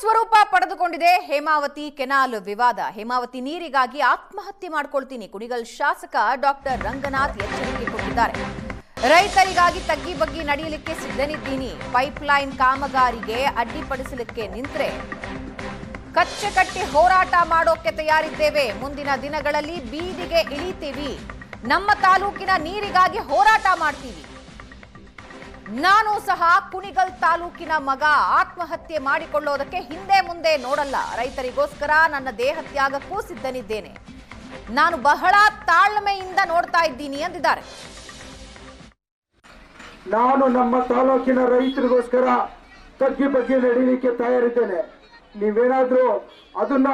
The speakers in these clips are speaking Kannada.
ಸ್ವರೂಪ ಪಡೆದುಕೊಂಡಿದೆ. ಹೇಮಾವತಿ ಕೆನಾಲ್ ವಿವಾದ. ಹೇಮಾವತಿ ನೀರಿಗಾಗಿ ಆತ್ಮಹತ್ಯೆ ಮಾಡ್ಕೊಳ್ತೀನಿ. ಕುಣಿಗಲ್ ಶಾಸಕ ಡಾಕ್ಟರ್ ರಂಗನಾಥ್ ಎಚ್ಚರಿಕೆ ಕೊಟ್ಟಿದ್ದಾರೆ. ರೈತರಿಗಾಗಿ ತಗ್ಗಿ ಬಗ್ಗಿ ನಡೆಯಲಿಕ್ಕೆ ಸಿದ್ಧನಿದ್ದೀನಿ. ಪೈಪ್ಲೈನ್ ಕಾಮಗಾರಿಗೆ ಅಡ್ಡಿಪಡಿಸಲಿಕ್ಕೆ ನಿಂತ್ರೆ. ಕಚ್ಚೆ ಕಟ್ಟಿ ಹೋರಾಟ ಮಾಡೋಕೆ ತಯಾರಿದ್ದೇವೆ. ಮುಂದಿನ ದಿನಗಳಲ್ಲಿ ಬೀದಿಗೆ ಇಳಿತೀವಿ. ನಮ್ಮ ತಾಲೂಕಿನ ನೀರಿಗಾಗಿ ಹೋರಾಟ ಮಾಡ್ತೀವಿ. ನಾನು ಸಹ ಕುಣಿಗಲ್ ತಾಲೂಕಿನ ಮಗ. ಆತ್ಮಹತ್ಯೆ ಮಾಡಿಕೊಳ್ಳೋದಕ್ಕೆ ಹಿಂದೆ ಮುಂದೆ ನೋಡಲ್ಲ. ರೈತರಿಗೋಸ್ಕರ ನನ್ನ ದೇಹ ತ್ಯಾಗಕ್ಕೂ ಸಿದ್ಧನಿದ್ದೇನೆ ನಾನು ಬಹಳ ತಾಳ್ಮೆಯಿಂದ ನೋಡ್ತಾ ಇದ್ದೀನಿ ಅಂದಿದ್ದಾರೆ ನಾನು ನಮ್ಮ ತಾಲೂಕಿನ ರೈತರಿಗೋಸ್ಕರ ತಗ್ಗಿ ಬಗ್ಗೆ ನಡೀಲಿಕ್ಕೆ ತಯಾರಿದ್ದೇನೆ. ನೀವೇನಾದ್ರೂ ಅದನ್ನ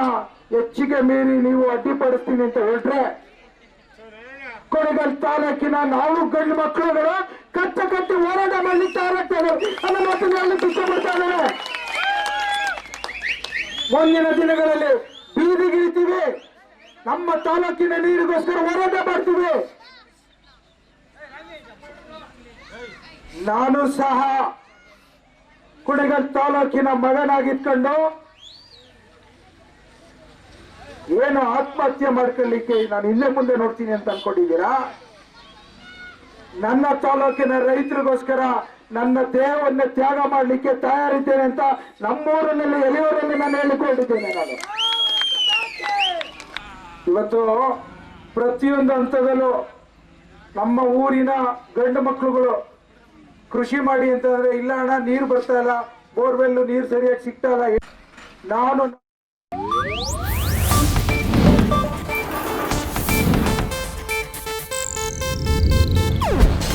ಹೆಚ್ಚಿಗೆ ಮೀರಿ ನೀವು ಅಡ್ಡಿಪಡಿಸ್ತೀನಿ ಅಂತ ಹೇಳಿದ್ರೆ ಕೊನೆಗಲ್ ತಾಲೂಕಿನ ನಾವು ಗಂಡು ಮಕ್ಕಳುಗಳು ಕಟ್ಟ ಕಟ್ಟಿ ಹೋರಾಟ ಮಾಡಲಿಕ್ಕೆ ತಯಾರಾಗ್ತೇವೆ ಅನ್ನೋ ಮಾತನ್ನ ಹೇಳಲಿಕ್ಕೆ ಇಷ್ಟಪಡ್ತಾ ಇದ್ದೇನೆ ಮುಂದಿನ ದಿನಗಳಲ್ಲಿ ಬೀದಿಗಿಳಿತೀವಿ ನಮ್ಮ ತಾಲೂಕಿನ ನೀರಿಗೋಸ್ಕರ ಹೋರಾಟ ಮಾಡ್ತೀವಿ. ನಾನು ಸಹ ಕುಣಿಗಲ್ ತಾಲೂಕಿನ ಮಗನಾಗಿತ್ಕೊಂಡು ಏನು ಆತ್ಮಹತ್ಯೆ ಮಾಡ್ಕೊಳ್ಳಿಕ್ಕೆ ನಾನು ಇಲ್ಲೇ ಮುಂದೆ ನೋಡ್ತೀನಿ ಅಂತ ಅನ್ಕೊಂಡಿದ್ದೀರಾ? ನನ್ನ ತಾಲೂಕಿನ ರೈತರಿಗೋಸ್ಕರ ನನ್ನ ದೇಹವನ್ನು ತ್ಯಾಗ ಮಾಡಲಿಕ್ಕೆ ತಯಾರಿದ್ದೇನೆ ಅಂತ ನಮ್ಮೂರಿನಲ್ಲಿ ಎಲೆಯೂರಲ್ಲಿ ನಾನು ಹೇಳಿಕೊಂಡಿದ್ದೇನೆ ನಾನು. ಇವತ್ತು ಪ್ರತಿಯೊಂದು ಹಂತದಲ್ಲೂ ನಮ್ಮ ಊರಿನ ಗಂಡು ಮಕ್ಕಳುಗಳು ಕೃಷಿ ಮಾಡಿ ಅಂತಂದ್ರೆ ಇಲ್ಲ ಅಣ್ಣ, ನೀರು ಬರ್ತಾ ಇಲ್ಲ ಬೋರ್ವೆಲ್ ನೀರು ಸರಿಯಾಗಿ ಸಿಗ್ತಾ ಇಲ್ಲ. ನಾನು